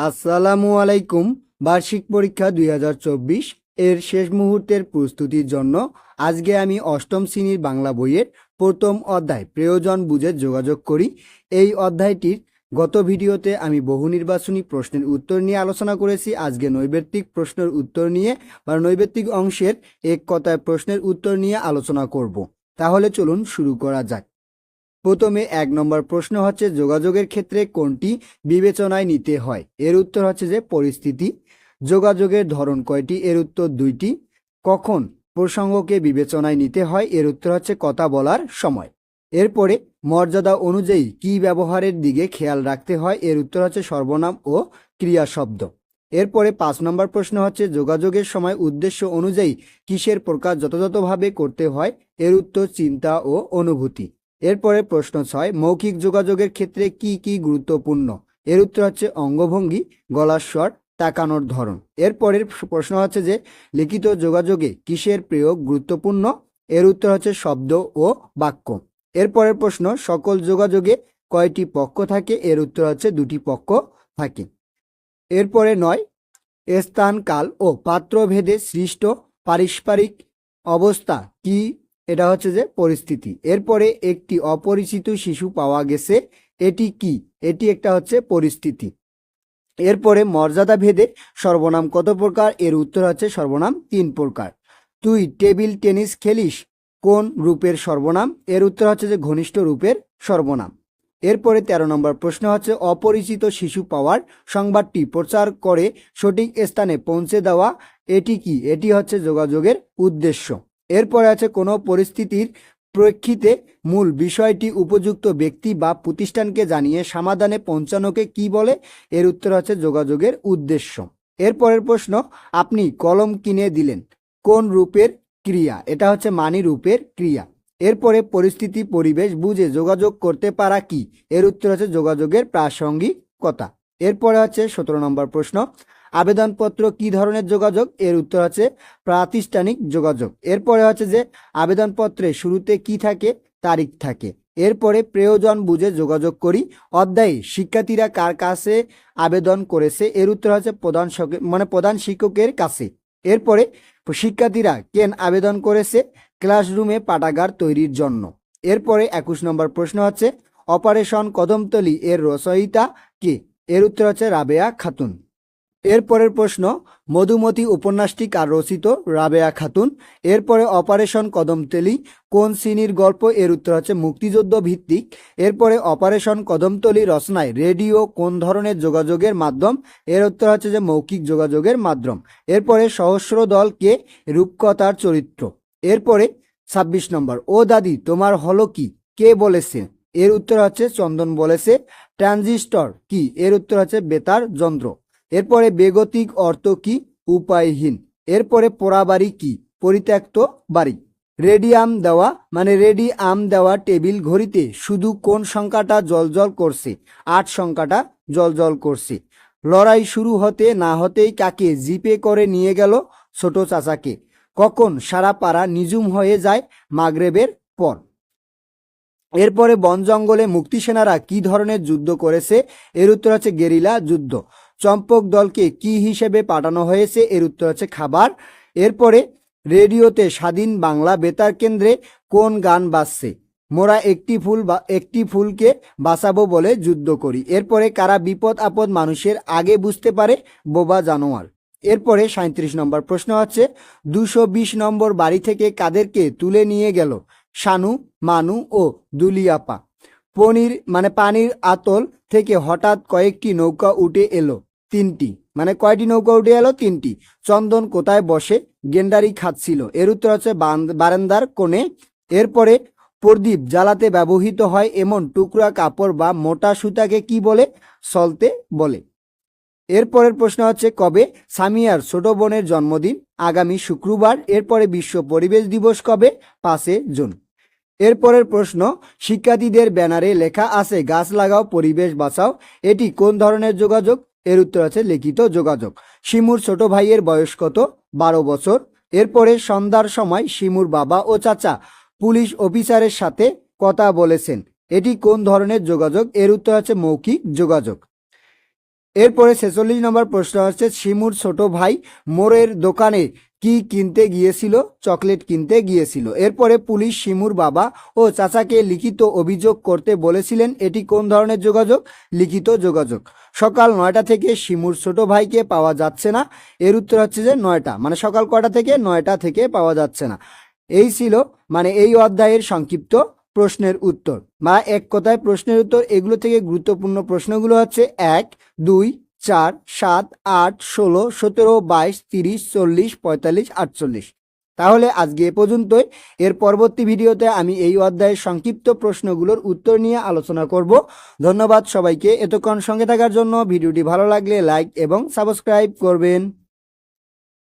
আসসালামু আলাইকুম। বার্ষিক পরীক্ষা দুই হাজার চব্বিশ এর শেষ মুহূর্তের প্রস্তুতির জন্য আজকে আমি অষ্টম শ্রেণির বাংলা বইয়ের প্রথম অধ্যায় প্রয়োজন বুঝে যোগাযোগ করি। এই অধ্যায়টির গত ভিডিওতে আমি বহু নির্বাচনী প্রশ্নের উত্তর নিয়ে আলোচনা করেছি। আজকে নৈবেত্তিক প্রশ্নের উত্তর নিয়ে বা নৈবেত্তিক অংশের এক কথায় প্রশ্নের উত্তর নিয়ে আলোচনা করব। তাহলে চলুন শুরু করা যাক। প্রথমে এক নম্বর প্রশ্ন হচ্ছে, যোগাযোগের ক্ষেত্রে কোনটি বিবেচনায় নিতে হয়? এর উত্তর হচ্ছে যে, পরিস্থিতি। যোগাযোগের ধরন কয়টি? এর উত্তর দুইটি। কখন প্রসঙ্গকে বিবেচনায় নিতে হয়? এর উত্তর হচ্ছে, কথা বলার সময়। এরপরে মর্যাদা অনুযায়ী কি ব্যবহারের দিকে খেয়াল রাখতে হয়? এর উত্তর হচ্ছে, সর্বনাম ও ক্রিয়া শব্দ। এরপরে পাঁচ নম্বর প্রশ্ন হচ্ছে, যোগাযোগের সময় উদ্দেশ্য অনুযায়ী কিসের প্রকাশ যথাযথভাবে করতে হয়? এর উত্তর, চিন্তা ও অনুভূতি। এরপরে প্রশ্ন ছয়, মৌখিক যোগাযোগের ক্ষেত্রে কি কি গুরুত্বপূর্ণ? এর উত্তর হচ্ছে অঙ্গভঙ্গি, গলার স্বর, তাকানোর ধরন। এরপরের প্রশ্ন হচ্ছে যে, লিখিত যোগাযোগে কিসের প্রয়োগ গুরুত্বপূর্ণ? এর উত্তর হচ্ছে শব্দ ও বাক্য। এরপরের প্রশ্ন, সকল যোগাযোগে কয়টি পক্ষ থাকে? এর উত্তর হচ্ছে দুটি পক্ষ থাকে। এরপরে নয়, স্থান, কাল ও পাত্রভেদে সৃষ্ট পারস্পরিক অবস্থা কি এটা হচ্ছে যে পরিস্থিতি। এরপরে একটি অপরিচিত শিশু পাওয়া গেছে, এটি কি? এটি একটা হচ্ছে পরিস্থিতি। এরপরে মর্যাদা ভেদে সর্বনাম কত প্রকার? এর উত্তর হচ্ছে সর্বনাম তিন প্রকার। তুই টেবিল টেনিস খেলিস, কোন রূপের সর্বনাম? এর উত্তর হচ্ছে যে ঘনিষ্ঠ রূপের সর্বনাম। এরপরে তেরো নম্বর প্রশ্ন হচ্ছে, অপরিচিত শিশু পাওয়ার সংবাদটি প্রচার করে সঠিক স্থানে পৌঁছে দেওয়া, এটি কি? এটি হচ্ছে যোগাযোগের উদ্দেশ্য। এরপরে আছে কোনো পরিস্থিতির প্রেক্ষিতে মূল বিষয়টি উপযুক্ত ব্যক্তি বা প্রতিষ্ঠানকে জানিয়ে সমাধানে পৌঁছানোকে কি বলে? এর উত্তর হচ্ছে যোগাযোগের উদ্দেশ্য। এরপরের প্রশ্ন, আপনি কলম কিনে দিলেন, কোন রূপের ক্রিয়া? এটা হচ্ছে মানি রূপের ক্রিয়া। এরপরে পরিস্থিতি, পরিবেশ বুঝে যোগাযোগ করতে পারা কি? এর উত্তর হচ্ছে যোগাযোগের প্রাসঙ্গিকতা। এরপরে হচ্ছে সতেরো নম্বর প্রশ্ন আবেদনপত্র কি ধরনের যোগাযোগ? এর উত্তর হচ্ছে প্রাতিষ্ঠানিক যোগাযোগ। এরপরে হচ্ছে যে আবেদনপত্রে শুরুতে কি থাকে? তারিখ থাকে। এরপরে প্রয়োজন বুঝে যোগাযোগ করি। অধ্যায়ে, শিক্ষার্থীরা কার কাছে আবেদন করেছে? এর উত্তর হচ্ছে প্রধান মানে প্রধান শিক্ষকের কাছে। এরপরে, শিক্ষার্থীরা কেন আবেদন করেছে? ক্লাসরুমে পাঠাগার তৈরির জন্য। এরপরে একুশ নম্বর প্রশ্ন হচ্ছে, অপারেশন কদমতলি এর রচয়িতা কে? এর উত্তর হচ্ছে রাবেয়া খাতুন। এরপরের প্রশ্ন, মধুমতি উপন্যাসটি কার রচিত? রাবেয়া খাতুন। এরপরে অপারেশন কদমতলি, কোন শ্রেণির গল্প? এর উত্তর হচ্ছে মুক্তিযুদ্ধ ভিত্তিক। এরপরে অপারেশন কদমতলি রচনায় রেডিও কোন ধরনের যোগাযোগের মাধ্যম? এর উত্তর হচ্ছে যে মৌখিক যোগাযোগের মাধ্যম। এরপরে সহস্র দল কে? রূপকথার চরিত্র। এরপরে ছাব্বিশ নম্বর, ও দাদি, তোমার হলো কি? কে বলেছে? এর উত্তর হচ্ছে চন্দন বলেছে। ট্রানজিস্টর কি? এর উত্তর হচ্ছে বেতার যন্ত্র। এরপরে বেগতিক অর্থ কি? উপায়হীন। এরপরে পোড়াবাড়ি কি? পরিত্যক্ত বাড়ি। রেডি আম দেওয়া মানে রেডি আম দেওয়া টেবিল ঘড়িতে শুধু কোন সংখ্যাটা জলজল করছে? আট সংখ্যাটা জলজল করছে। লড়াই শুরু হতে না হতেই কাকে জিপে করে নিয়ে গেল ছোট চাচাকে। কখন সারা পাড়া নিজুম হয়ে যায় মাগরেবের পর। এরপরে বন জঙ্গলে মুক্তিসেনারা কি ধরনের যুদ্ধ করেছে? এর উত্তর হচ্ছে গেরিলা যুদ্ধ। চম্পক দলকে কি হিসেবে পাঠানো হয়েছে? এর উত্তর হচ্ছে খাবার। এরপরে, রেডিওতে স্বাধীন বাংলা বেতার কেন্দ্রে কোন গান বাজছে? মোরা একটি ফুল বা, একটি ফুলকে বাঁচাবো বলে যুদ্ধ করি। এরপরে, কারা বিপদ আপদ মানুষের আগে বুঝতে পারে? বোবা জানোয়ার। এরপরে সাঁত্রিশ নম্বর প্রশ্ন হচ্ছে দুশো বিশ নম্বর বাড়ি থেকে কাদেরকে তুলে নিয়ে গেল? শানু, মানু ও দুলিয়াপা। পনির মানে পানির আতল থেকে হঠাৎ কয়েকটি নৌকা উঠে এলো। তিনটি। মানে কয়টি নৌকা উঠে এলো? তিনটি। চন্দন কোথায় বসে? গেন্ডারি খাচ্ছিল এর উত্তর হচ্ছে বারান্দার কোণে। এরপরে প্রদীপ জ্বালাতে ব্যবহৃত হয় এমন টুকরা কাপড় বা মোটা সুতাকে কি বলে? সলতে বলে। এরপরের প্রশ্ন হচ্ছে, কবে? সামিয়ার ছোট বোনের জন্মদিন, আগামী শুক্রবার। এরপরে বিশ্ব পরিবেশ দিবস কবে? পাঁচে জুন। এরপরের প্রশ্ন, শিক্ষার্থীদের ব্যানারে লেখা আছে, গাছ লাগাও, পরিবেশ বাঁচাও। এটি কোন ধরনের যোগাযোগ? এর উত্তর আছে লিখিত যোগাযোগ। শিমুর ছোট ভাইয়ের বয়স কত? বারো বছর। এরপরে সন্ধ্যার সময় শিমুর বাবা ও চাচা পুলিশ অফিসারের সাথে কথা বলেছেন। এটি কোন ধরনের যোগাযোগ? এর উত্তর আছে মৌখিক যোগাযোগ। এরপরে ছেচল্লিশ নম্বর প্রশ্ন হচ্ছে শিমুর ছোট ভাই মোরের দোকানে কি কিনতে গিয়েছিল? চকলেট কিনতে গিয়েছিল। এরপরে পুলিশ শিমুর বাবা ও চাচাকে লিখিত অভিযোগ করতে বলেছিলেন, এটি কোন ধরনের যোগাযোগ? লিখিত যোগাযোগ। সকাল নয়টা থেকে শিমুর ছোট ভাইকে পাওয়া যাচ্ছে না। এর উত্তর হচ্ছে যে নয়টা মানে সকাল কটা থেকে নয়টা থেকে পাওয়া যাচ্ছে না। এই ছিল মানে এই অধ্যায়ের সংক্ষিপ্ত প্রশ্নের উত্তর। বা এক কথায় প্রশ্নের উত্তর, এগুলো থেকে গুরুত্বপূর্ণ প্রশ্নগুলো হচ্ছে, এক, দুই চার, সাত, আট, ষোলো, সতেরো, বাইশ, তিরিশ, চল্লিশ, পঁয়তাল্লিশ, আটচল্লিশ। তাহলে আজকে এ পর্যন্তই। এর পরবর্তী ভিডিওতে আমি এই অধ্যায়ের সংক্ষিপ্ত প্রশ্নগুলোর উত্তর নিয়ে আলোচনা করব। ধন্যবাদ সবাইকে এতক্ষণ সঙ্গে থাকার জন্য। ভিডিওটি ভালো লাগলে লাইক এবং সাবস্ক্রাইব করবেন।